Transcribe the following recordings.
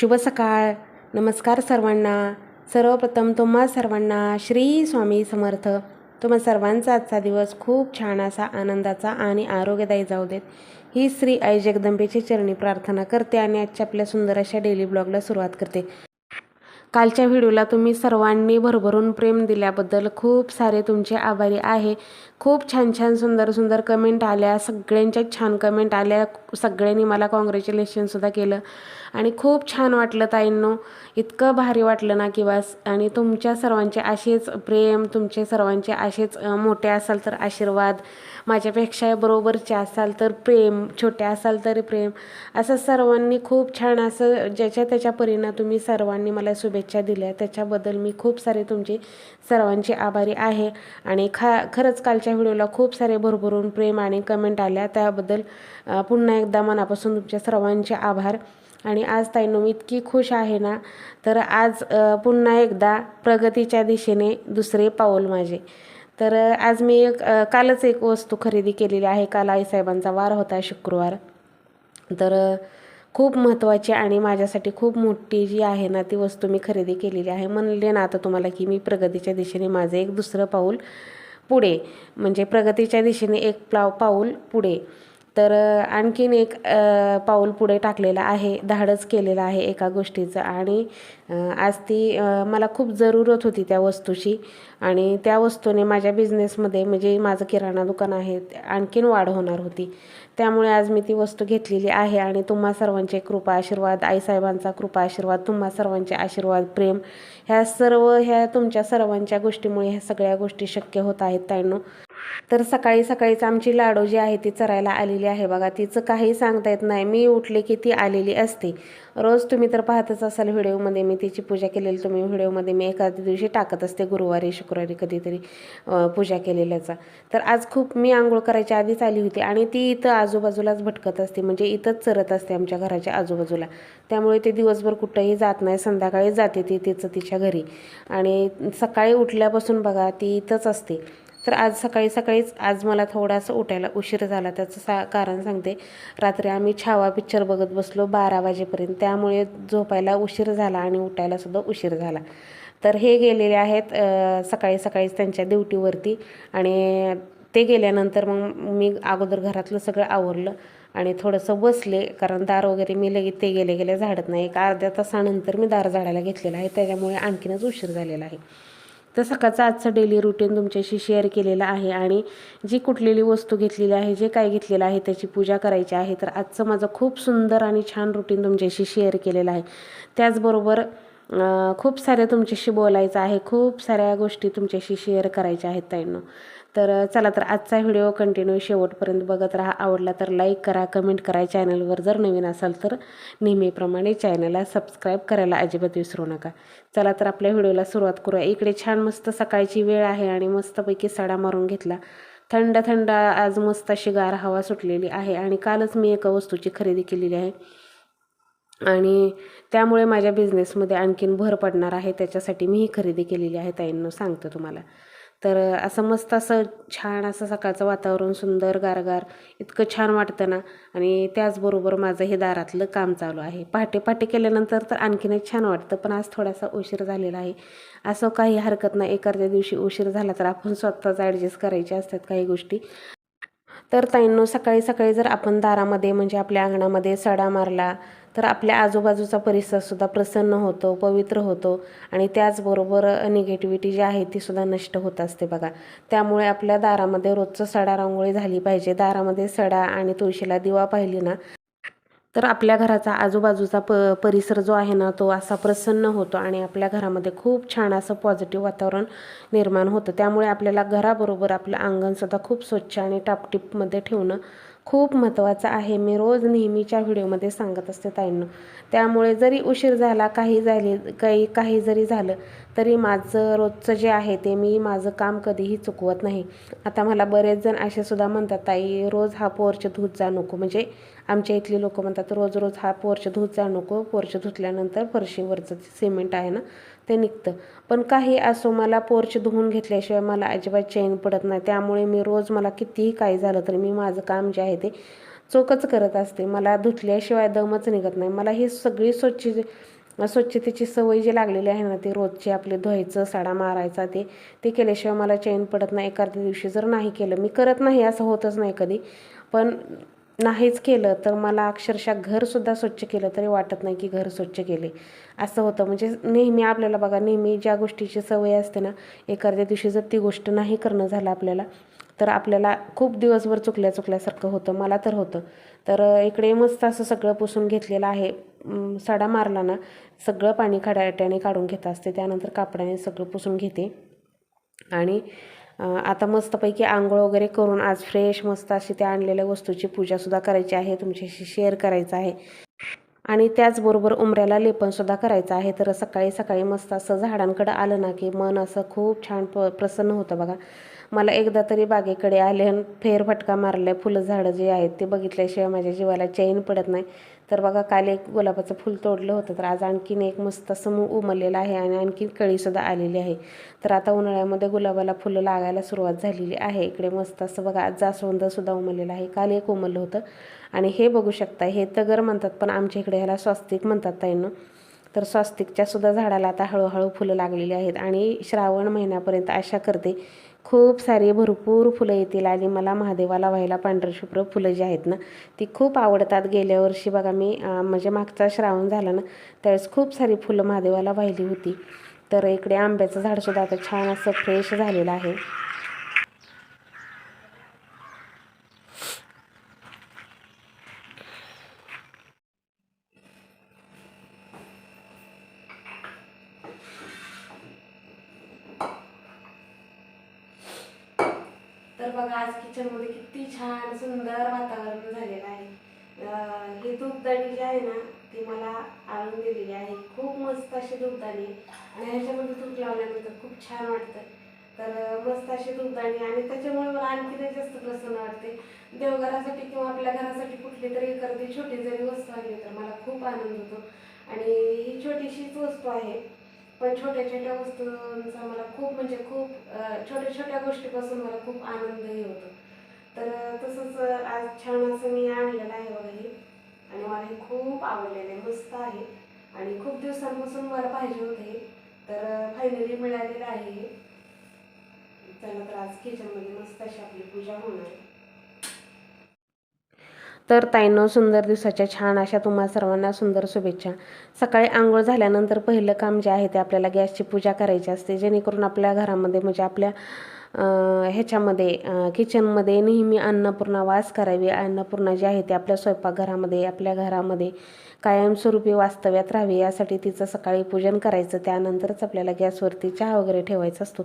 शुभ सकाळ. नमस्कार सर्वांना. सर्वप्रथम तुम्हा सर्वांना श्री स्वामी समर्थ. तुम्हा सर्वांचा आजचा दिवस खूप छान असा आनंदाचा आणि आरोग्यदायी जाऊ देत. ही श्री आई जगदंबेची चरणी प्रार्थना करते आणि आजच्या आपल्या सुंदर अशा डेली ब्लॉगला सुरुवात करते. कालच्या व्हिडिओला तुम्ही सर्वांनी भरभरून प्रेम दिल्याबद्दल खूप सारे तुमचे आभारी आहे. खूप छान छान सुंदर सुंदर कमेंट आल्या. सगळ्यांच्या छान कमेंट आल्या. सगळ्यांनी मला कॉंग्रॅच्युलेशनसुद्धा केलं. आणि खूप छान वाटलं ताईंनो. इतकं भारी वाटलं ना की बस आणि तुमच्या सर्वांचे असेच प्रेम तुमचे सर्वांचे असेच मोठे असाल तर आशीर्वाद. माझ्यापेक्षा बरोबरचे असाल तर प्रेम छोटे असाल तरी प्रेम. असं सर्वांनी खूप छान असं ज्याच्या त्याच्या परीनं तुम्ही सर्वांनी मला शुभेच्छा दिल्या. त्याच्याबद्दल मी खूप सारे तुमचे सर्वांचे आभारी आहे. आणि खा खरंच कालच्या व्हिडिओला खूप सारे भरभरून प्रेम आणि कमेंट आल्या. त्याबद्दल पुन्हा एकदा मनापासून तुमच्या सर्वांचे आभार. आणि आज ताईनो मी इतकी खुश आहे ना तर आज पुन्हा एकदा प्रगतीच्या दिशेने दुसरे पाऊल माझे. तर आज मी एक कालच एक वस्तू खरेदी केलेली आहे. काल आईसाहेबांचा वार होता शुक्रवार. तर खूप महत्त्वाची आणि माझ्यासाठी खूप मोठी जी आहे ना ती वस्तू मी खरेदी केलेली आहे. म्हणले ना आता तुम्हाला की मी प्रगतीच्या दिशेने माझं एक दुसरं पाऊल पुढे. म्हणजे प्रगतीच्या दिशेने एक प्लाव पाऊल पुढे. तर आणखीन एक पाऊल पुढे टाकलेलं आहे धाडस केलेलं आहे एका गोष्टीचं. आणि आज ती मला खूप जरूरत होती त्या वस्तूची. आणि त्या वस्तूने माझ्या बिझनेसमध्ये म्हणजे माझं किराणा दुकान आहे आणखीन वाढ होणार होती. त्यामुळे आज मी ती वस्तू घेतलेली आहे. आणि तुम्हा सर्वांचे कृपा आशीर्वाद आईसाहेबांचा कृपा आशीर्वाद तुम्हा सर्वांचे आशीर्वाद प्रेम ह्या सर्व ह्या तुमच्या सर्वांच्या गोष्टीमुळे ह्या सगळ्या गोष्टी शक्य होत आहेत त्यांना तर सकाळी सकाळीच आमची लाडू जी आहे ती चरायला आलेली आहे बघा. तिचं काही सांगता येत नाही. मी उठले की ती आलेली असते. रोज तुम्ही तर पाहतच असाल व्हिडिओमध्ये मी तिची पूजा केलेली. तुम्ही व्हिडिओमध्ये मी एखाद्या दिवशी टाकत असते. गुरुवारी शुक्रवारी कधीतरी पूजा केलेल्याचा. तर आज खूप मी आंघोळ करायच्या आधीच आली होती आणि ती इथं आजूबाजूलाच भटकत असते. म्हणजे इथंच चरत असते आमच्या घराच्या आजूबाजूला. त्यामुळे ते दिवसभर कुठंही जात नाही. संध्याकाळी जाते ती तिचं तिच्या घरी. आणि सकाळी उठल्यापासून बघा ती इथंच असते. तर आज सकाळी सकाळीच आज मला थोडासा उठायला उशीर झाला त्याचं सा कारण सांगते. रात्री आम्ही छावा पिक्चर बघत बसलो बारा वाजेपर्यंत. त्यामुळे झोपायला उशीर झाला आणि उठायला सुद्धा उशीर झाला. तर हे गेलेले आहेत सकाळी सकाळीच त्यांच्या ड्युटीवरती आणि ते गेल्यानंतर मग मी अगोदर घरातलं सगळं आवरलं आणि थोडंसं बसले कारण दार वगैरे मी लगेच ते गेले गेले झाडत नाही. एक अर्ध्या तासानंतर मी दार झाडायला घेतलेलं आहे त्याच्यामुळे आणखीनच उशीर झालेला आहे. तर सकाळचं आजचं डेली रुटीन तुमच्याशी शेअर केलेलं आहे आणि जी कुठलेली वस्तू घेतलेली आहे जे काय घेतलेलं आहे त्याची पूजा करायची आहे तर आजचं माझं खूप सुंदर आणि छान रुटीन तुमच्याशी शेअर केलेलं आहे. त्याचबरोबर खूप साऱ्या तुमच्याशी बोलायचं आहे खूप साऱ्या गोष्टी तुमच्याशी शेअर करायच्या आहेत ताईंनो. तर चला तर आजचा व्हिडिओ कंटिन्यू शेवटपर्यंत बघत राहा. आवडला तर लाईक करा कमेंट करा. चॅनलवर जर नवीन असाल तर नेहमीप्रमाणे चॅनलला सबस्क्राईब करायला अजिबात विसरू नका. चला तर आपल्या व्हिडिओला सुरुवात करूया. इकडे छान मस्त सकाळची वेळ आहे आणि मस्तपैकी सडा मारून घेतला. थंड थंड आज मस्त अशी गार हवा सुटलेली आहे आणि कालच मी एका वस्तूची खरेदी केलेली आहे. आणि त्यामुळे माझ्या बिझनेसमध्ये आणखीन भर पडणार आहे. त्याच्यासाठी मी ही खरेदी केलेली आहे ताईंनो सांगतो तुम्हाला. तर असं मस्त असं छान असं सकाळचं वातावरण सुंदर गारगार इतकं छान वाटतं ना. आणि त्याचबरोबर माझं हे दारातलं काम चालू आहे. पहाटे पहाटे केल्यानंतर तर आणखीनच छान वाटतं पण आज थोडासा उशीर झालेला आहे. असं काही हरकत नाही. एखाद्या दिवशी उशीर झाला तर आपण स्वतःच ॲडजस्ट करायचे असतात काही गोष्टी. तर ताईंनो सकाळी सकाळी जर आपण दारामध्ये म्हणजे आपल्या अंगणामध्ये सडा मारला तर आपल्या आजूबाजूचा परिसरसुद्धा प्रसन्न होतो पवित्र होतो आणि त्याचबरोबर निगेटिव्हिटी जी आहे ती सुद्धा नष्ट होत असते बघा. त्यामुळे आपल्या दारामध्ये रोजचं सडा रांगोळी झाली पाहिजे. दारामध्ये सडा आणि तुळशीला दिवा पाहिली ना तर आपल्या घराचा आजूबाजूचा प परिसर जो आहे ना तो असा प्रसन्न होतो आणि आपल्या घरामध्ये खूप छान असं पॉझिटिव्ह वातावरण निर्माण होतं. त्यामुळे आपल्याला घराबरोबर आपलं अंगणसुद्धा खूप स्वच्छ आणि टापटीपमध्ये ठेवणं खूप महत्त्वाचं आहे. मी रोज नेहमीच्या व्हिडिओमध्ये सांगत असते ताईंनो. त्यामुळे जरी उशीर झाला काही झाले काही काही जरी झालं तरी माझं रोजचं जे आहे ते मी माझं काम कधीही चुकवत नाही. आता मला बरेच जण असे सुद्धा म्हणतात ताई रोज हा पोर्च धूत जा नको. म्हणजे आमच्या इथली लोक म्हणतात रोज रोज हा पोर्च धुत जा नको. पोर्च धुतल्यानंतर फरशीवरचं सिमेंट आहे ना ते निघतं. पण काही असो मला पोर्च धुवून घेतल्याशिवाय मला अजिबात चैन पडत नाही. त्यामुळे मी रोज मला कितीही काही झालं तरी मी माझं काम जे आहे ते चोखच करत असते. मला धुतल्याशिवाय दमच निघत नाही. मला ही सगळी स्वच्छ स्वच्छतेची सवय जी लागलेली आहे ना ती रोजची आपले धुवायचं साडा मारायचा ते ते केल्याशिवाय मला चैन पडत नाही. एखाद्या दिवशी जर नाही केलं मी करत नाही असं होतच नाही कधी. पण नाहीच केलं तर मला अक्षरशः घरसुद्धा स्वच्छ केलं तरी वाटत नाही की घर स्वच्छ केले. असं होतं. म्हणजे नेहमी आपल्याला बघा नेहमी ज्या गोष्टीची सवय असते ना एखाद्या दिवशी जर ती गोष्ट नाही करणं झालं आपल्याला तर आपल्याला खूप दिवसभर चुकल्या चुकल्यासारखं होतं. मला तर होतं. तर इकडे मस्त असं सगळं पुसून घेतलेलं आहे. सडा मारला ना सगळं पाणी खड्याट्याने काढून घेत असते. त्यानंतर कापडाने सगळं पुसून घेते. आणि आता मस्तपैकी आंघोळ वगैरे करून आज फ्रेश मस्त अशी त्या आणलेल्या वस्तूची पूजासुद्धा करायची आहे तुमच्याशी शेअर करायचं आहे. आणि त्याचबरोबर उमऱ्याला लेपनसुद्धा करायचं आहे. तर सकाळी सकाळी मस्त असं झाडांकडं आलं ना की मन असं खूप छान प प्रसन्न होतं बघा. मला एकदा तरी बागेकडे आले आणि फेरफटका मारल्या फुलं झाडं जे आहेत ते बघितल्याशिवाय माझ्या जीवाला चैन पडत नाही. तर बघा काल एक गुलाबाचं फुल तोडलं होतं. तर आज आणखीन एक मस्त असं उमललेला आहे आणि आणखीन कळीसुद्धा आलेली आहे. तर आता उन्हाळ्यामध्ये गुलाबाला फुलं लागायला सुरुवात झालेली आहे. इकडे मस्त असं बघा आज जास्वंदसुद्धा उमललेलं आहे. काल एक उमललं होतं. आणि हे बघू शकता हे तगर म्हणतात पण आमच्या इकडे ह्याला स्वस्तिक म्हणतात ताईनं. तर स्वस्तिकच्यासुद्धा झाडाला आता हळूहळू फुलं लागलेली आहेत. आणि श्रावण महिन्यापर्यंत आशा करते खूप सारे भरपूर फुलं येतील आणि मला महादेवाला व्हायला पांढरशुभ्र फुलं जी आहेत ना ती खूप आवडतात. गेल्या वर्षी बघा मी म्हणजे मागचा श्रावण झाला ना त्यावेळेस खूप सारी फुलं महादेवाला वाहिली होती. तर इकडे आंब्याचं झाडसुद्धा आता छान असं फ्रेश झालेलं आहे तर बघा आज किचनमध्ये किती छान सुंदर वातावरण झालेलं आहे. ही धूपदाणी जी आहे ना ती मला आणून दिलेली आहे. खूप मस्त अशी धूपदाणी आणि ह्याच्यामध्ये तूप लावल्यानंतर खूप छान वाटतं. तर मस्त अशी धूपदाणी आणि त्याच्यामुळे मला आणखीनच जास्त प्रसन्न वाटते. देवघरासाठी किंवा आपल्या घरासाठी कुठली तरी एखादी छोटी जरी वस्तू आली तर मला खूप आनंद होतो. आणि ही छोटीशीच वस्तू आहे. पण छोट्या छोट्या वस्तूंचा मला खूप म्हणजे खूप छोट्या छोट्या गोष्टीपासून मला खूप आनंदही होतो. आवडलेले मस्त आहे. आणि खूप दिवसांपासून मला पाहिजे होते तर फायनली मिळालेलं आहे. हे चला तर आज किचनमध्ये मस्त अशी आपली पूजा होणार. आहे तर ताईनो सुंदर दिवसाच्या छान अशा तुम्हा सर्वांना सुंदर शुभेच्छा. सकाळी आंघोळ झाल्यानंतर पहिलं काम जे आहे ते आपल्याला गॅसची पूजा करायची असते जेणेकरून आपल्या घरामध्ये म्हणजे आपल्या ह्याच्यामध्ये किचनमध्ये नेहमी अन्नपूर्णा वास करावी. अन्नपूर्णा जी आहे ते आपल्या स्वयंपाकघरामध्ये आपल्या घरामध्ये कायमस्वरूपी वास्तव्यात राहावी. यासाठी तिचं सकाळी पूजन करायचं. त्यानंतरच आपल्याला गॅसवरती चहा वगैरे ठेवायचा असतो.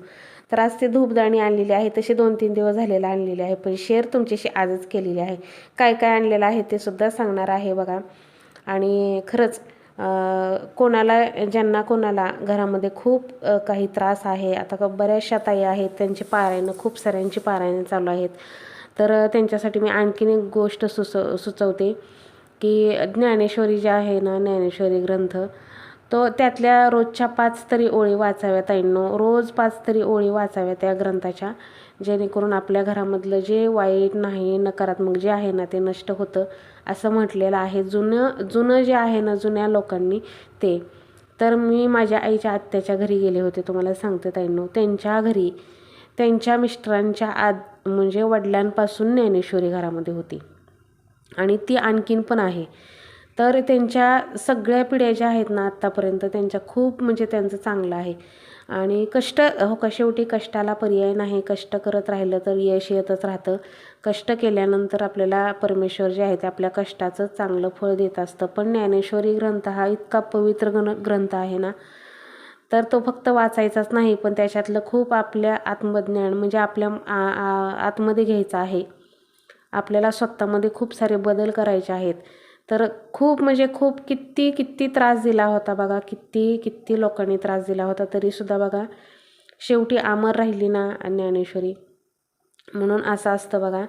तर आज ती धूपदाणी आणलेली आहे. तशी दोन तीन दिवस झालेला आणलेली आहे. पण शेअर तुमच्याशी आजच केलेली आहे. काय काय आणलेलं आहे ते सुद्धा सांगणार आहे बघा. आणि खरंच कोणाला ज्यांना कोणाला घरामध्ये खूप काही त्रास आहे आता का बऱ्याचशा ताई आहेत त्यांची पारायणं खूप साऱ्यांची पारायणं चालू आहेत. तर त्यांच्यासाठी मी आणखीन एक गोष्ट सुचव सुचवते की ज्ञानेश्वरी जे आहे ना ज्ञानेश्वरी ग्रंथ तो त्यातल्या रोजच्या पाच तरी ओळी वाचाव्या ताईंनो. रोज पाच तरी ओळी वाचाव्या त्या ग्रंथाच्या. जेणेकरून आपल्या घरामधलं जे वाईट नाही नकारात्मक जे आहे ना ते नष्ट होतं असं म्हटलेलं आहे. जुनं जुनं जे आहे ना जुन्या लोकांनी ते. तर मी माझ्या आईच्या आत्याच्या घरी गेले होते. तुम्हाला सांगते ताईंनो त्यांच्या घरी त्यांच्या मिस्टरांच्या आद म्हणजे वडिलांपासून ज्ञानेश्वरी घरामध्ये होती. आणि ती आणखीन पण आहे. तर त्यांच्या सगळ्या पिढ्या ज्या आहेत ना आत्तापर्यंत त्यांच्या खूप म्हणजे त्यांचं चांगलं आहे. आणि कष्ट हो का शेवटी कष्टाला पर्याय नाही कष्ट करत राहिलं तर यश येतच राहतं. कष्ट केल्यानंतर आपल्याला परमेश्वर जे आहे ते आपल्या कष्टाचं चांगलं फळ देत असतं. पण ज्ञानेश्वरी ग्रंथ हा इतका पवित्र गण ग्रंथ आहे ना. तर तो फक्त वाचायचाच नाही पण त्याच्यातलं खूप आपल्या आत्मज्ञान म्हणजे आपल्या आतमध्ये घ्यायचं आहे. आपल्याला स्वतःमध्ये खूप सारे बदल करायचे आहेत. तर खूप म्हणजे खूप किती किती त्रास दिला होता बघा. किती किती लोकांनी त्रास दिला होता तरीसुद्धा बघा. शेवटी आमर राहिली ना ज्ञानेश्वरी. म्हणून असं असतं बघा.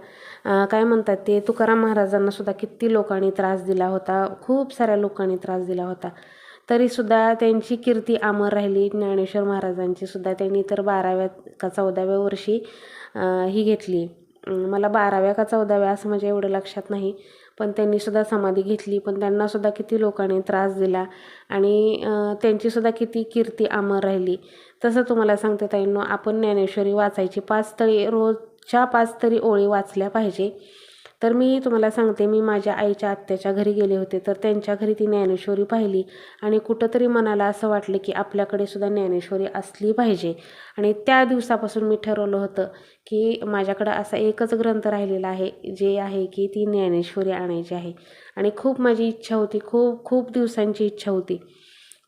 काय म्हणतात ते? तुकाराम महाराजांनासुद्धा किती लोकांनी त्रास दिला होता. खूप साऱ्या लोकांनी त्रास दिला होता. तरीसुद्धा त्यांची कीर्ती अमर राहिली. ज्ञानेश्वर महाराजांची सुद्धा त्यांनी तर बाराव्या का चौदाव्या वर्षी ही घेतली. मला बाराव्या का चौदाव्या असं म्हणजे एवढं लक्षात नाही. पण त्यांनीसुद्धा समाधी घेतली. पण त्यांनासुद्धा किती लोकांनी त्रास दिला आणि त्यांचीसुद्धा किती कीर्ती अमर राहिली. तसं तुम्हाला सांगते ताईंनो आपण ज्ञानेश्वरी वाचायची. पाच तरी रोजच्या पाच तरी ओळी वाचल्या पाहिजे. तर मी तुम्हाला सांगते मी माझ्या आईच्या आत्याच्या घरी गेले होते तर त्यांच्या घरी ती ज्ञानेश्वरी पाहिली आणि कुठंतरी मनाला असं वाटलं की आपल्याकडे सुद्धा ज्ञानेश्वरी असली पाहिजे. आणि त्या दिवसापासून मी ठरवलं होतं की माझ्याकडं असा एकच ग्रंथ राहिलेला आहे जे आहे की ती ज्ञानेश्वरी आणायची आहे. आणि खूप माझी इच्छा होती खूप खूप दिवसांची इच्छा होती.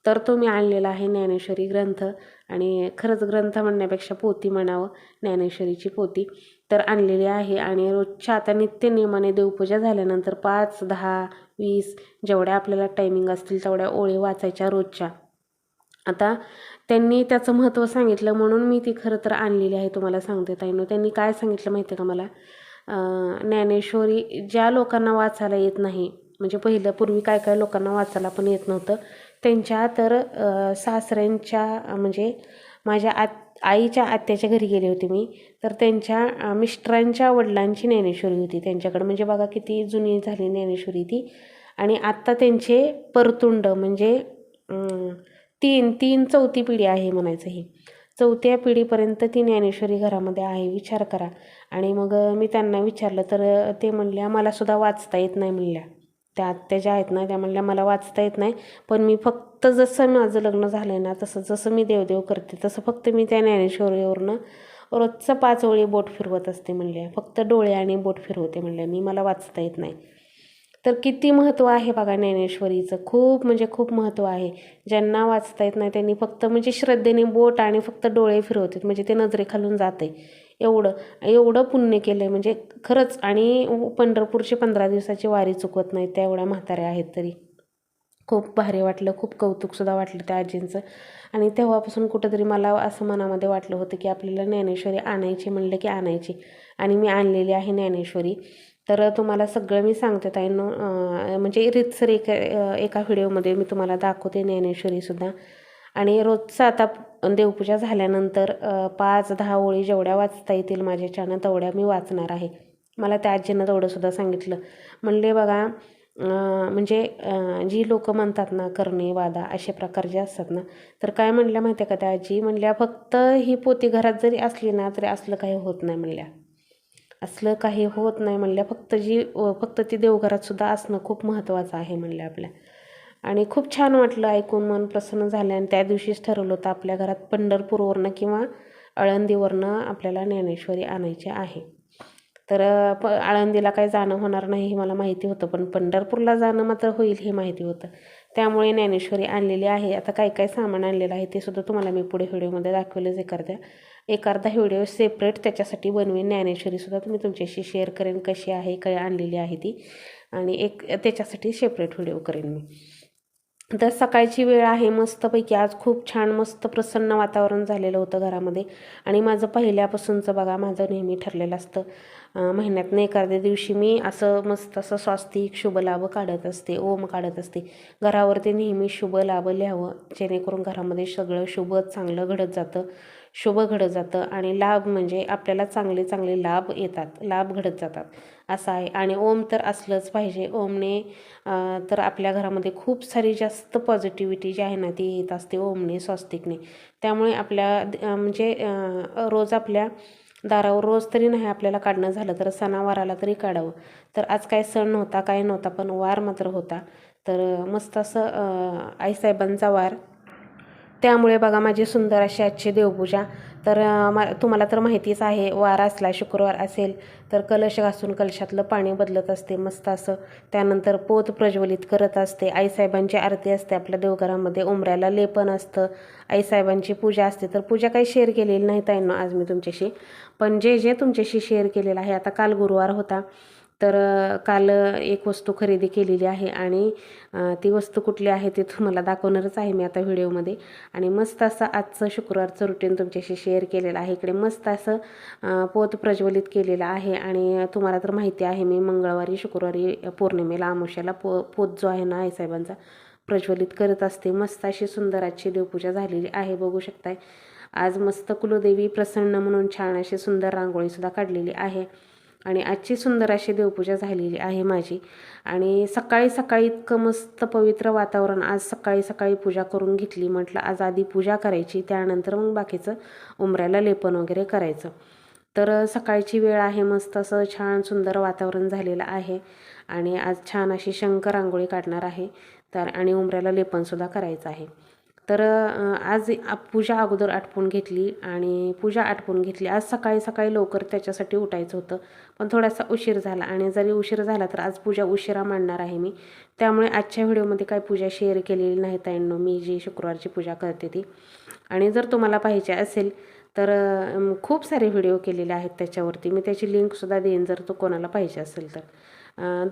तर तो मी आणलेला आहे ज्ञानेश्वरी ग्रंथ आणि खरंच ग्रंथ म्हणण्यापेक्षा पोती म्हणावं ज्ञानेश्वरीची पोती तर आणलेली आहे आणि रोजच्या आता नित्यनियमाने देवपूजा झाल्यानंतर पाच दहा वीस जेवढ्या आपल्याला टायमिंग असतील तेवढ्या ओळी वाचायच्या रोजच्या. आता त्यांनी त्याचं महत्त्व सांगितलं म्हणून मी ती खरं तर आणलेली आहे तुम्हाला सांगते ताईनो. त्यांनी काय सांगितलं माहिती आहे का मला? ज्ञानेश्वरी ज्या लोकांना वाचायला येत नाही म्हणजे पहिलं पूर्वी काय काय लोकांना वाचायला पण येत नव्हतं त्यांच्या तर सासऱ्यांच्या म्हणजे माझ्या आत आईच्या आत्याच्या घरी गेले होते मी. तर त्यांच्या मिस्टरांच्या वडिलांची ज्ञानेश्वरी होती त्यांच्याकडं. म्हणजे बघा किती जुनी झाली ज्ञानेश्वरी ती. आणि आत्ता त्यांचे परतुंड म्हणजे तीन तीन चौथी पिढी आहे म्हणायचं ही. चौथ्या पिढीपर्यंत ती ज्ञानेश्वरी घरामध्ये आहे विचार करा. आणि मग मी त्यांना विचारलं तर ते म्हणल्या मला सुद्धा वाचता येत नाही म्हणल्या. त्या आत्या ज्या आहेत ना त्या म्हणल्या मला वाचता येत नाही पण मी फक्त फक्त जसं माझं लग्न झालं आहे ना तसं जसं मी देवदेव करते तसं फक्त मी त्या ज्ञानेश्वरीवरनं रोजचं पाच ओळी बोट फिरवत असते म्हणले. फक्त डोळे आणि बोट फिरवते म्हणले. मी मला वाचता येत नाही. तर किती महत्त्व आहे बघा ज्ञानेश्वरीचं. खूप म्हणजे खूप महत्त्व आहे. ज्यांना वाचता येत नाही त्यांनी फक्त म्हणजे श्रद्धेने बोट आणि फक्त डोळे फिरवतात. म्हणजे ते नजरेखालून जाते एवढं एवढं पुण्य केलं आहे म्हणजे खरंच. आणि पंढरपूरची पंधरा दिवसाची वारी चुकवत नाहीत त्या एवढ्या म्हाताऱ्या आहेत तरी. खूप भारी वाटलं खूप कौतुकसुद्धा वाटलं त्या आजींचं. आणि तेव्हापासून कुठंतरी मला असं मनामध्ये वाटलं होतं की आपल्याला ज्ञानेश्वरी आणायची म्हणलं की आणायची. आणि मी आणलेली आहे ज्ञानेश्वरी. तर तुम्हाला सगळं मी सांगते ताईंनो म्हणजे रितसर एका एका व्हिडिओमध्ये मी तुम्हाला दाखवते ज्ञानेश्वरीसुद्धा आणि रोजचं आता देवपूजा झाल्यानंतर पाच दहा ओळी जेवढ्या वाचता येतील माझ्याच्यानं तेवढ्या मी वाचणार आहे. मला त्या आजीनं तेवढंसुद्धा सांगितलं. म्हणले बघा म्हणजे जी लोक म्हणतात ना करणे वादा असे प्रकार जे असतात ना तर काय म्हणल्या माहिती आहे का त्या? आजी म्हणल्या फक्त ही पोती घरात जरी असली ना तरी असलं काही होत नाही म्हणल्या. असलं काही होत नाही म्हणल्या. फक्त जी फक्त ती देवघरात सुद्धा असणं खूप महत्त्वाचं आहे म्हणल्या आपल्या. आणि खूप छान वाटलं ऐकून मन प्रसन्न झालं आणि त्या दिवशीच ठरवलं होतं आपल्या घरात पंढरपूरवरनं किंवा अळंदीवरनं आपल्याला ज्ञानेश्वरी आणायची आहे. तर प आळंदीला काही जाणं होणार नाही हे मला माहिती होतं पण पंढरपूरला जाणं मात्र होईल हे माहिती होतं. त्यामुळे ज्ञानेश्वरी आणलेली आहे. आता काय काय सामान आणलेलं आहे ते सुद्धा तुम्हाला मी पुढे व्हिडिओमध्ये दाखवलेच एखाद्या. एक अर्धा व्हिडिओ सेपरेट त्याच्यासाठी बनवेन. ज्ञानेश्वरीसुद्धा तुम्ही तुमच्याशी शेअर करेन कशी आहे काय आणलेली आहे ती. आणि एक त्याच्यासाठी सेपरेट व्हिडिओ करेन मी. तर सकाळची वेळ आहे मस्तपैकी. आज खूप छान मस्त प्रसन्न वातावरण झालेलं होतं घरामध्ये. आणि माझं पहिल्यापासूनचं बघा माझं नेहमी ठरलेलं असतं. महिन्यातनं एखाद्या दिवशी मी असं मस्त असं स्वास्तिक शुभ लाभ काढत असते ओम काढत असते. घरावरती नेहमी शुभ लाभ लिहावं जेणेकरून घरामध्ये सगळं शुभ चांगलं घडत जातं शुभ घडत जातं आणि लाभ म्हणजे आपल्याला चांगले चांगले लाभ येतात लाभ घडत जातात. असं आहे. आणि ओम तर असलंच पाहिजे. ओमने तर आपल्या घरामध्ये खूप सारी जास्त पॉझिटिव्हिटी जी आहे ना ती येत असते ओमने स्वस्तिकने. त्यामुळे आपल्या म्हणजे रोज आपल्या दारावर रोज तरी नाही आपल्याला काढणं झालं तर सणावाराला तरी काढावं. तर आज काय सण नव्हता काय नव्हता पण वार मात्र होता. तर मस्त असं आईसाहेबांचा वार. त्यामुळे बघा माझी सुंदर अशी आजची देवपूजा. तर मा तुम्हाला तर माहितीच आहे वार असला शुक्रवार असेल तर कलश घासून कलशातलं पाणी बदलत असते मस्त असं. त्यानंतर पोत प्रज्वलित करत असते आईसाहेबांची आरती असते आपल्या देवघरामध्ये उमऱ्याला लेपन असतं. आईसाहेबांची पूजा असते तर पूजा काही शेअर केलेली नाही ताईंना आज मी तुमच्याशी. पण जे जे तुमच्याशी शेअर केलेलं आहे आता काल गुरुवार होता. तर काल एक वस्तू खरेदी केलेली आहे आणि ती वस्तू कुठली आहे ते तुम्हाला दाखवणारच आहे मी आता व्हिडिओमध्ये. आणि मस्त असं आजचं शुक्रवारचं रुटीन तुमच्याशी शेअर केलेलं आहे. इकडे मस्त असं पोत प्रज्वलित केलेलं आहे आणि तुम्हाला तर माहिती आहे मी मंगळवारी शुक्रवारी पौर्णिमेला अमावस्याला पो पोत जो आहे ना आईसाहेबांचा प्रज्वलित करत असते. मस्त अशी सुंदर आजची देवपूजा झालेली आहे बघू शकताय. आज मस्त कुलदेवी प्रसन्न म्हणून छान अशी सुंदर रांगोळीसुद्धा काढलेली आहे. आणि आजची सुंदर अशी देवपूजा झालेली आहे माझी. आणि सकाळी सकाळी इतकं मस्त पवित्र वातावरण आज सकाळी सकाळी पूजा करून घेतली. म्हटलं आज आधी पूजा करायची त्यानंतर मग बाकीचं उंबऱ्याला लेपन वगैरे करायचं. तर सकाळची वेळ आहे मस्त असं छान सुंदर वातावरण झालेलं आहे. आणि आज छान अशी शंकर रांगोळी काढणार आहे. तर आणि उंबऱ्याला लेपनसुद्धा करायचं आहे. तर आज पूजा अगोदर आटपून घेतली आणि पूजा आटपून घेतली. आज सकाळी सकाळी लवकर त्याच्यासाठी उठायचं होतं. पण थोडासा उशीर झाला आणि जरी उशीर झाला तर आज पूजा उशिरा मांडणार आहे मी. त्यामुळे आजच्या व्हिडिओमध्ये काही पूजा शेअर केलेली नाही ताईंनो. मी जी शुक्रवारची पूजा करते ती. आणि जर तुम्हाला पाहिजे असेल तर खूप सारे व्हिडिओ केलेले आहेत त्याच्यावरती. मी त्याची लिंकसुद्धा देईन जर तो कोणाला पाहिजे असेल तर.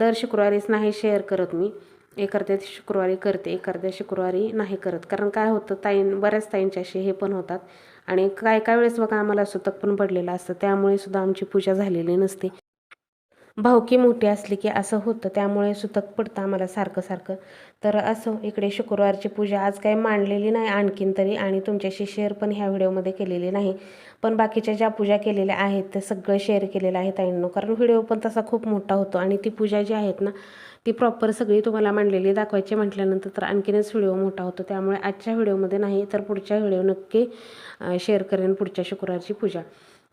दर शुक्रवारीच नाही शेअर करत मी. एखाद्या शुक्रवारी करते एखाद्या शुक्रवारी नाही करत. कारण काय होतं ताईं बऱ्याच ताईंच्या असे हे पण होतात. आणि काय काय वेळेस बघा आम्हाला सुतक पण पडलेलं असतं. त्यामुळे सुद्धा आमची पूजा झालेली नसते. भावकी मोठी असली की असं होतं. त्यामुळे सुतक पडतं आम्हाला सारखं सारखं. तर असं इकडे शुक्रवारची पूजा आज काही मांडलेली नाही आणखीन तरी. आणि तुमच्याशी शेअर पण ह्या व्हिडिओमध्ये केलेली नाही. पण बाकीच्या ज्या पूजा केलेल्या आहेत ते सगळं शेअर केलेलं आहे ताईंनो. कारण व्हिडिओ पण तसा खूप मोठा होतो. आणि ती पूजा जी आहेत ना ती प्रॉपर सगळी तुम्हाला मांडलेली दाखवायची म्हटल्यानंतर तर आणखीनच व्हिडिओ मोठा होतो. त्यामुळे आजच्या व्हिडिओमध्ये नाही तर पुढच्या व्हिडिओ नक्की शेअर करेन पुढच्या शुक्रवारची पूजा.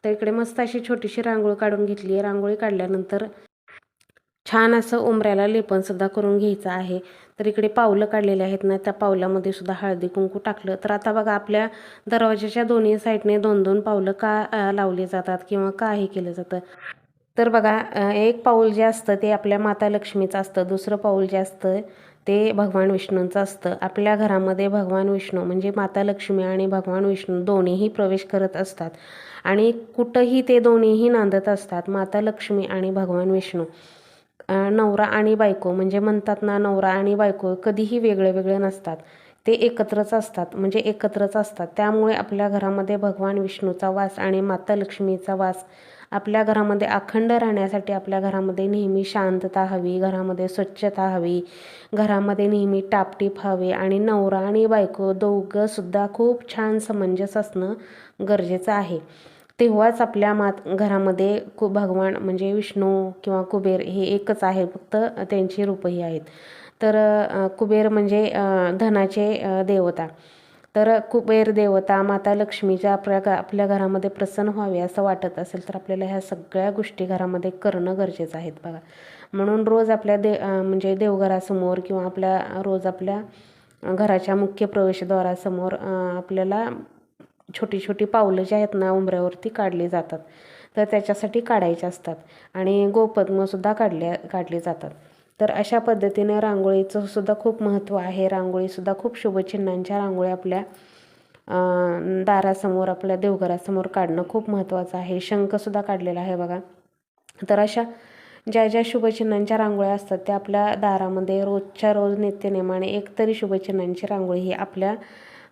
तर इकडे मस्त अशी छोटीशी रांगोळी काढून घेतली आहे रांगोळी काढल्यानंतर छान असं उमऱ्याला लेपनसुद्धा करून घ्यायचं आहे. तर इकडे पावलं काढलेले आहेत ना त्या पावलामध्ये सुद्धा हळदी कुंकू टाकलं. तर आता बघा आपल्या दरवाजाच्या दोन्ही साईडने दोन दोन पावलं का लावली जातात किंवा का हे केलं जातं? तर बघा एक पाऊल जे असतं ते आपल्या माता लक्ष्मीचं असतं दुसरं पाऊल जे असतं ते भगवान विष्णूंचं असतं. आपल्या घरामध्ये भगवान विष्णू म्हणजे माता लक्ष्मी आणि भगवान विष्णू दोन्हीही प्रवेश करत असतात. आणि कुठंही ते दोन्हीही नांदत असतात माता लक्ष्मी आणि भगवान विष्णू. नवरा आणि बायको म्हणजे म्हणतात ना नवरा आणि बायको कधीही वेगळे वेगळे नसतात. ते एकत्रच असतात म्हणजे एकत्रच असतात. त्यामुळे आपल्या घरामध्ये भगवान विष्णूचा वास आणि माता लक्ष्मीचा वास आपल्या घरामध्ये अखंड राहण्यासाठी आपल्या घरामध्ये नेहमी शांतता हवी घरामध्ये स्वच्छता हवी घरामध्ये नेहमी टापटीप हवी आणि नवरा आणि बायको दोघंसुद्धा खूप छान समंजस असणं गरजेचं आहे. तेव्हाच आपल्या मात घरामध्ये खूप भगवान म्हणजे विष्णू किंवा कुबेर हे एकच आहे फक्त त्यांची रूपही आहेत. तर कुबेर म्हणजे धनाचे देवता. तर कुबेर देवता माता लक्ष्मीच्या आपल्या आपल्या घरामध्ये प्रसन्न व्हावे असं वाटत असेल तर आपल्याला ह्या सगळ्या गोष्टी घरामध्ये करणं गरजेचं आहेत बघा. म्हणून रोज आपल्या दे म्हणजे देवघरासमोर किंवा आपल्या रोज आपल्या घराच्या मुख्य प्रवेशद्वारासमोर आपल्याला छोटी छोटी पावलं जी आहेत ना उंबऱ्यावरती काढली जातात. तर त्याच्यासाठी काढायचे असतात आणि गोपद्मसुद्धा काढले काढली जातात. तर अशा पद्धतीने रांगोळीचं सुद्धा खूप महत्त्व आहे. रांगोळीसुद्धा खूप शुभचिन्हांच्या रांगोळ्या आपल्या दारासमोर आपल्या देवघरासमोर काढणं खूप महत्त्वाचं आहे. शंखसुद्धा काढलेला आहे बघा. तर अशा ज्या ज्या शुभचिन्हांच्या रांगोळ्या असतात त्या आपल्या दारामध्ये रोजच्या रोज नित्यनेमाने एकतरी शुभचिन्हांची रांगोळी ही आपल्या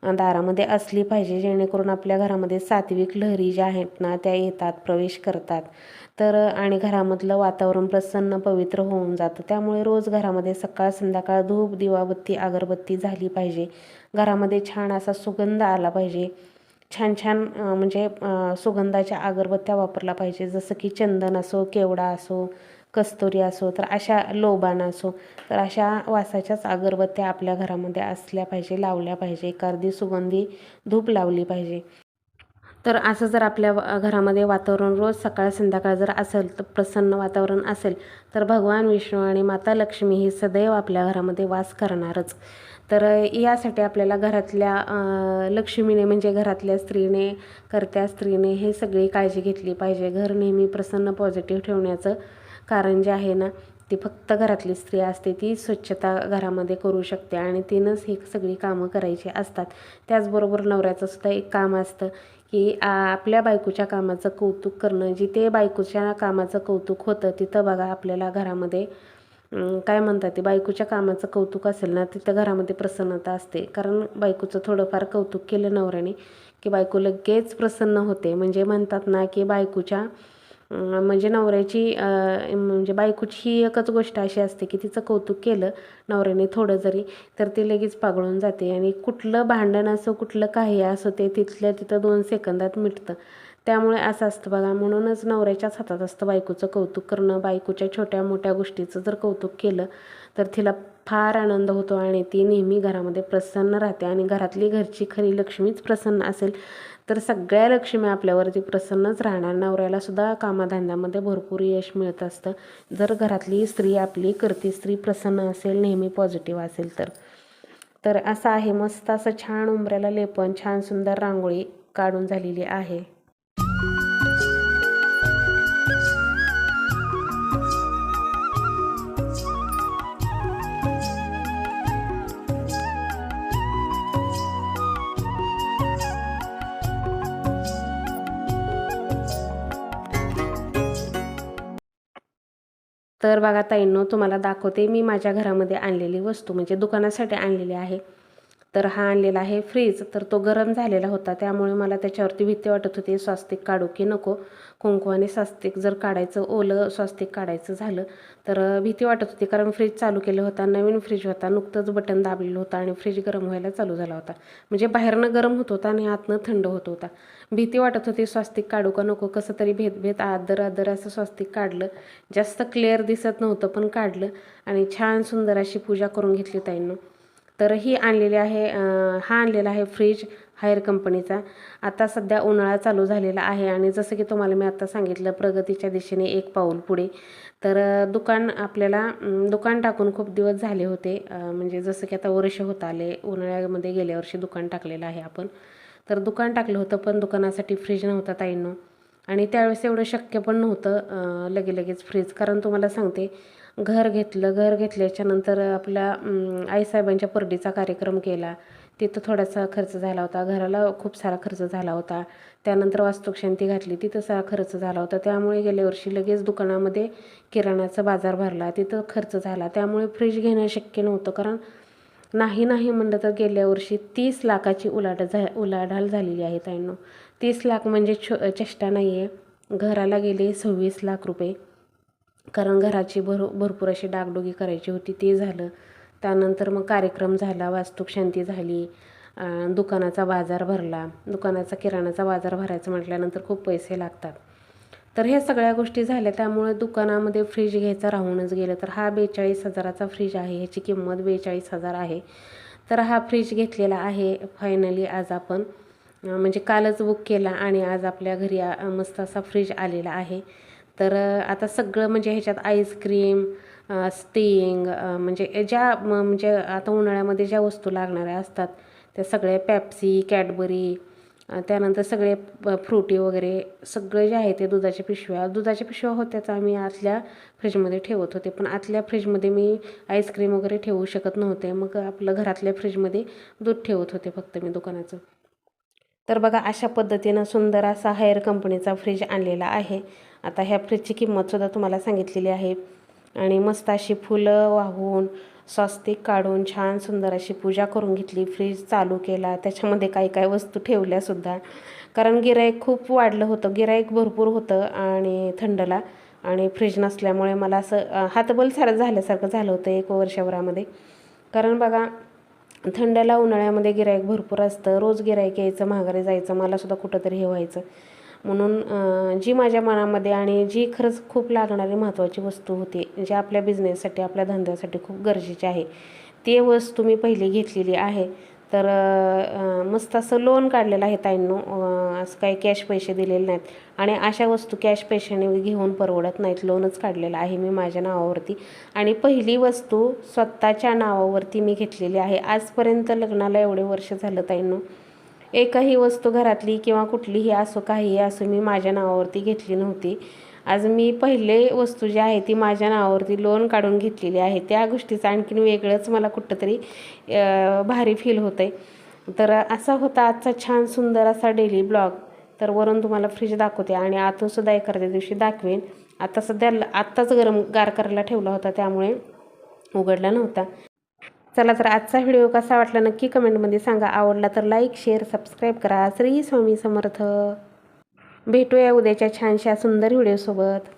दारामध्ये असली पाहिजे जेणेकरून आपल्या घरामध्ये सात्विक लहरी ज्या आहेत ना त्या येतात प्रवेश करतात. तर आणि घरामधलं वातावरण प्रसन्न पवित्र होऊन जातं. त्यामुळे रोज घरामध्ये सकाळ संध्याकाळ धूप दिवाबत्ती अगरबत्ती झाली पाहिजे. घरामध्ये छान असा सुगंध आला पाहिजे. छान छान म्हणजे सुगंधाच्या अगरबत्त्या वापरला पाहिजे. जसं की चंदन असो केवडा असो कस्तुरी असो तर अशा लोबान असो तर अशा वासाच्याच अगरबत्त्या आपल्या घरामध्ये असल्या पाहिजे लावल्या पाहिजे. एखादी सुगंधी धूप लावली पाहिजे. तर असं जर आपल्या घरामध्ये वातावरण रोज सकाळ संध्याकाळ जर असेल तर प्रसन्न वातावरण असेल तर भगवान विष्णू आणि माता लक्ष्मी ही सदैव आपल्या घरामध्ये वास करणारच. तर यासाठी आपल्याला घरातल्या लक्ष्मीने म्हणजे घरातल्या स्त्रीने करत्या स्त्रीने हे सगळी काळजी घेतली पाहिजे. घर नेहमी प्रसन्न पॉझिटिव्ह ठेवण्याचं कारण जे आहे ना ती फक्त घरातली स्त्री असते ती स्वच्छता घरामध्ये करू शकते आणि तिनंच ही सगळी कामं करायची असतात. त्याचबरोबर नवऱ्याचं सुद्धा एक काम असतं की आपल्या बायकोच्या कामाचं कौतुक करणं. जिथे बायकोच्या कामाचं कौतुक होतं तिथं बघा आपल्याला घरामध्ये काय म्हणतात ते बायकोच्या कामाचं कौतुक असेल ना तिथं घरामध्ये प्रसन्नता असते. कारण बायकोचं थोडंफार कौतुक केलं नवऱ्याने की बायको लगेच प्रसन्न होते. म्हणजे म्हणतात ना की बायकोच्या म्हणजे नवऱ्याची म्हणजे बायकोची ही एकच गोष्ट अशी असते की तिचं कौतुक केलं नवऱ्याने थोडं जरी तर ती लगेच पागळून जाते. आणि कुठलं भांडण असो कुठलं काही असो ते तिथल्या तिथं दोन सेकंदात मिटतं. त्यामुळे असं असतं बघा म्हणूनच नवऱ्याच्याच हातात असतं बायकोचं कौतुक करणं. बायकोच्या छोट्या मोठ्या गोष्टीचं जर कौतुक केलं तर तिला फार आनंद होतो आणि ती नेहमी घरामध्ये प्रसन्न राहते. आणि घरातली घरची खरी लक्ष्मीच प्रसन्न असेल तर सगळ्या लक्ष्मी आपल्यावरती प्रसन्नच राहणार. नवऱ्यालासुद्धा कामाधंद्यामध्ये भरपूर यश मिळत असतं. जर घरातली स्त्री आपली करती स्त्री प्रसन्न असेल नेहमी पॉझिटिव्ह असेल तर. तर असं आहे. मस्त असं छान उंबऱ्याला लेपन छान सुंदर रांगोळी काढून झालेली आहे. तर बघा ताईंनो तुम्हाला दाखवते मी माझ्या घरामध्ये आणलेली वस्तू म्हणजे दुकानासाठी आणलेली आहे. तर हा आणलेला आहे फ्रीज. तर तो गरम झालेला होता. त्यामुळे मला त्याच्यावरती भीती वाटत होती. स्वास्तिक काढू की नको? कुंकू आणि स्वास्तिक जर काढायचं ओलं स्वास्तिक काढायचं झालं तर भीती वाटत होती. कारण फ्रीज चालू केलं होता नवीन फ्रीज होता नुकतंच बटन दाबलेलं होतं आणि फ्रीज गरम व्हायला चालू झाला होता. म्हणजे बाहेरनं गरम होत होता आणि आतनं थंड होत होता. भीती वाटत होती स्वास्तिक काढू का नको? कसं तरी भेदभेद आदर आदर असं स्वास्तिक काढलं. जास्त क्लिअर दिसत नव्हतं पण काढलं. आणि छान सुंदर अशी पूजा करून घेतली ताईंनं. तर ही आणलेली आहे हा आणलेला आहे फ्रीज हायर कंपनीचा आता सध्या उन्हाळा चालू झालेला आहे आणि जसं की तुम्हाला मी आता सांगितलं प्रगतीच्या दिशेने एक पाऊल पुढे. तर दुकान आपल्याला दुकान टाकून खूप दिवस झाले होते. म्हणजे जसं की आता वर्ष होत आले उन्हाळ्यामध्ये गेल्या वर्षी दुकान टाकलेलं आहे आपण. तर दुकान टाकलं होतं पण दुकानासाठी फ्रीज नव्हता ताईंनो. आणि त्यावेळेस एवढं शक्य पण नव्हतं लगे लगेच फ्रीज कारण तुम्हाला सांगते घर घेतलं घर घेतल्याच्या नंतर आपल्या आईसाहेबांच्या परडीचा कार्यक्रम केला. तिथं थोडासा खर्च झाला होता. घराला खूप सारा खर्च झाला होता. त्यानंतर वास्तुकशांती घातली. तिथं सारा खर्च झाला होता. त्यामुळे गेल्या वर्षी लगेच दुकानामध्ये किराणाचा बाजार भरला. तिथं खर्च झाला. त्यामुळे फ्रीज घेणं शक्य नव्हतं. कारण नाही नाही म्हणलं तर गेल्या वर्षी तीस लाखाची उलाढ झा उलाढाल झालेली आहे ताईंनो. तीस लाख म्हणजे छो चेष्टा नाही आहे घराला गेले सव्वीस लाख रुपये. कारण घराची भर भरपूर अशी डागडुगी करायची होती ते झालं. त्यानंतर मग कार्यक्रम झाला वास्तूक शांती झाली दुकानाचा बाजार भरला. दुकानाचा किराणाचा बाजार भरायचं म्हटल्यानंतर खूप पैसे लागतात. तर ह्या सगळ्या गोष्टी झाल्या त्यामुळे दुकानामध्ये फ्रीज घ्यायचा राहूनच गेलं. तर हा बेचाळीस हजाराचा फ्रीज आहे ह्याची किंमत बेचाळीस हजार आहे. तर हा फ्रीज घेतलेला आहे फायनली आज आपण. म्हणजे कालच बुक केला आणि आज आपल्या घरी मस्त असा फ्रीज आलेला आहे. तर आता सगळं म्हणजे ह्याच्यात आईस्क्रीम स्टिंग म्हणजे ज्या म्हणजे आता उन्हाळ्यामध्ये ज्या वस्तू लागणाऱ्या असतात त्या सगळ्या पॅप्सी कॅडबरी त्यानंतर सगळे फ्रुटी वगैरे सगळे जे आहे ते दुधाच्या पिशव्या दुधाच्या पिशव्या होत्याच आम्ही आतल्या फ्रीजमध्ये ठेवत होते. पण आतल्या फ्रीजमध्ये मी आईस्क्रीम वगैरे ठेवू शकत नव्हते. मग आपलं घरातल्या फ्रीजमध्ये दूध ठेवत होते फक्त मी दुकानाचं. तर बघा अशा पद्धतीनं सुंदर असा हायर कंपनीचा फ्रीज आणलेला आहे. आता ह्या फ्रीजची किंमतसुद्धा तुम्हाला सांगितलेली आहे. आणि मस्त अशी फुलं वाहून स्वस्तिक काढून छान सुंदर अशी पूजा करून घेतली. फ्रीज चालू केला त्याच्यामध्ये काही काही वस्तू ठेवल्यासुद्धा कारण गिराईक खूप वाढलं होतं गिराईक भरपूर होतं आणि थंडला. आणि फ्रीज नसल्यामुळे मला असं हातबल सारं झाल्यासारखं झालं होतं एक वर्षभरामध्ये. कारण बघा थंडला उन्हाळ्यामध्ये गिरायक भरपूर असतं. रोज गिरायक यायचं महागारी जायचं मलासुद्धा कुठंतरी हे व्हायचं. म्हणून जी माझ्या मनामध्ये आणि जी खरंच खूप लागणारी महत्त्वाची वस्तू होती जी आपल्या बिझनेससाठी आपल्या धंद्यासाठी खूप गरजेची आहे ती वस्तू मी पहिली घेतलेली आहे. तर मस्त असं लोन काढलेलं आहे ताईंनो. असं काही कॅश पैसे दिलेले नाहीत. आणि अशा वस्तू कॅश पैशाने घेऊन परवडत नाहीत. लोनच काढलेलं आहे मी माझ्या नावावरती. आणि पहिली वस्तू स्वतःच्या नावावरती मी घेतलेली आहे. आजपर्यंत लग्नाला एवढे वर्ष झालं ताईंनो. एकही वस्तू घरातली किंवा कुठलीही असो काहीही असो मी माझ्या नावावरती घेतली नव्हती. आज मी पहिले वस्तू जी आहे ती माझ्या नावावरती लोन काढून घेतलेली आहे. त्या गोष्टीचं आणखीन वेगळंच मला कुठंतरी भारी फील होतं आहे तर असा होता आजचा छान सुंदर असा डेली ब्लॉग तर वरून तुम्हाला फ्रीज दाखवते आणि आतूनसुद्धा एखाद्या दिवशी दाखवेन. आता सध्या आत्ताच गरम गार करायला ठेवला होता त्यामुळे उघडला नव्हता. चला तर आजचा व्हिडिओ कसा वाटला नक्की कमेंटमध्ये सांगा. आवडला तर लाईक शेअर सबस्क्राईब करा. श्री स्वामी समर्थ. भेटूया उद्याच्या छानशा सुंदर व्हिडिओसोबत.